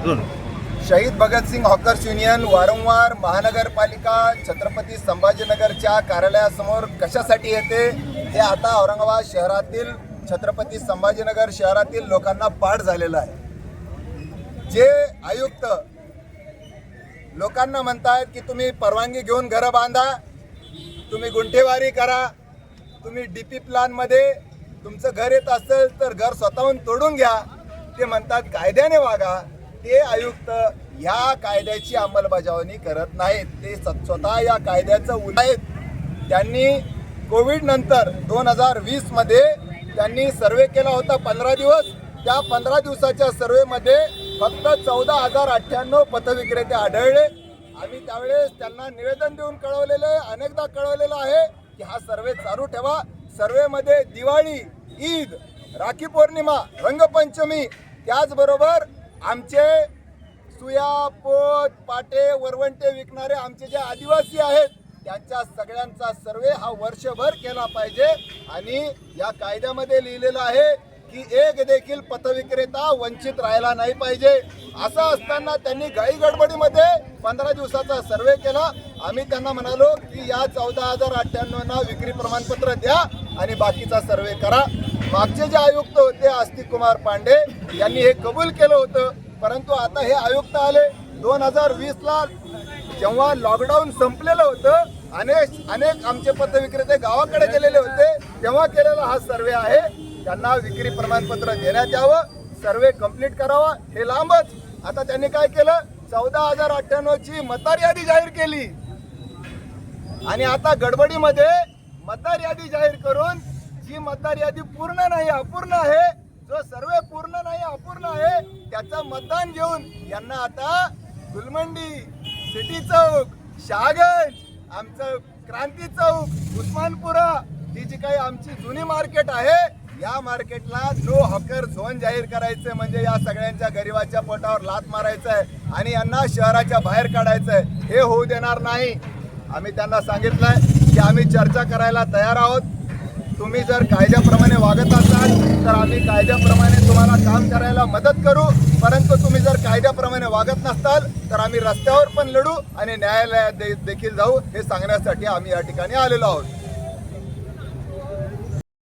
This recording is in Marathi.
शहीद भगतसिंग हॉकर्स युनियन वारंवार महानगरपालिका छत्रपती संभाजीनगरच्या कार्यालयासमोर कशासाठी येते? हे आता औरंगाबाद शहरातील छत्रपती संभाजीनगर शहरातील लोकांना पाठ झालेलं आहे. जे आयुक्त लोकांना म्हणतायत की तुम्ही परवानगी घेऊन घरं बांधा तुम्ही गुंठेवारी करा तुम्ही डी पी प्लॅनमध्ये तुमचं घर येत असेल तर घर स्वतःहून तोडून घ्या. ते म्हणतात कायद्याने वागा ते आयुक्त या कायद्याची अंमलबजावणी करत नाहीत. ते स्वतः या कायद्याचं उल आहेत. त्यांनी कोविड नंतर दोन हजार वीसमध्ये त्यांनी सर्वे केला होता पंधरा दिवस. त्या पंधरा दिवसाच्या सर्वेमध्ये फक्त चौदा हजार अठ्ठ्याण्णव पथविक्रेते आढळले. आम्ही त्यावेळेस त्यांना निवेदन देऊन कळवलेलं आहे अनेकदा कळवलेलं आहे की हा सर्वे चालू ठेवा. सर्वेमध्ये दिवाळी ईद राखी पौर्णिमा रंगपंचमी त्याचबरोबर आमचे सुया पोत पाटे वरवंटे विकणारे आमचे जे आदिवासी आहेत त्यांच्या सगळ्यांचा सर्वे हा वर्षभर केला पाहिजे. आणि या कायद्यामध्ये लिहिलेलं आहे की एक देखील पथविक्रेता वंचित राहायला नाही पाहिजे. असं असताना त्यांनी घाई गडबडीमध्ये पंधरा दिवसाचा सर्वे केला. आम्ही त्यांना म्हणालो की या चौदा हजार अठ्ठ्याण्णवना विक्री प्रमाणपत्र द्या आणि बाकीचा सर्वे करा. मागचे जे आयुक्त होते आस्तिक कुमार पांडे यांनी हे कबूल केलं होतं. परंतु आता हे आयुक्त आले. दोन हजार वीसला जेव्हा लॉकडाऊन संपलेलं होतं अनेक अनेक आमचे पथविक्रेते गावाकडे गेलेले होते तेव्हा केलेला हा सर्वे आहे. त्यांना विक्री प्रमाणपत्र देण्यात यावं सर्वे कंप्लीट करावा हे लांबच. आता त्यांनी काय केलं? चौदा हजार अठ्ठ्याण्णव ची मतदार यादी जाहीर केली. आणि आता गडबडीमध्ये मतदार यादी जाहीर करून मतदार यादी पूर्ण नाही अपूर्ण आहे. जो सर्वे पूर्ण नाही अपूर्ण आहे त्याचं मतदान घेऊन यांना आता गुलमंडी सिटी चौक शहागंज आमचं क्रांती चौक उस्मानपुरा ही जी काही आमची जुनी मार्केट आहे या मार्केटला नो हॉकर झोन जाहीर करायचं म्हणजे या सगळ्यांच्या गरिबाच्या पोटावर लात मारायचं आहे आणि यांना शहराच्या बाहेर काढायचं आहे हे होऊ देणार नाही. आम्ही त्यांना सांगितलंय की आम्ही चर्चा करायला तयार आहोत. तुम्ही जर कायद्याप्रमाणे वागत असाल तर आम्ही कायद्याप्रमाणे तुम्हाला काम करायला मदत करू. परंतु तुम्ही जर कायद्याप्रमाणे वागत नसताल तर आम्ही रस्त्यावर पण लढू आणि न्यायालयात दे- देखील जाऊ हे सांगण्यासाठी आम्ही या ठिकाणी आलेलो आहोत.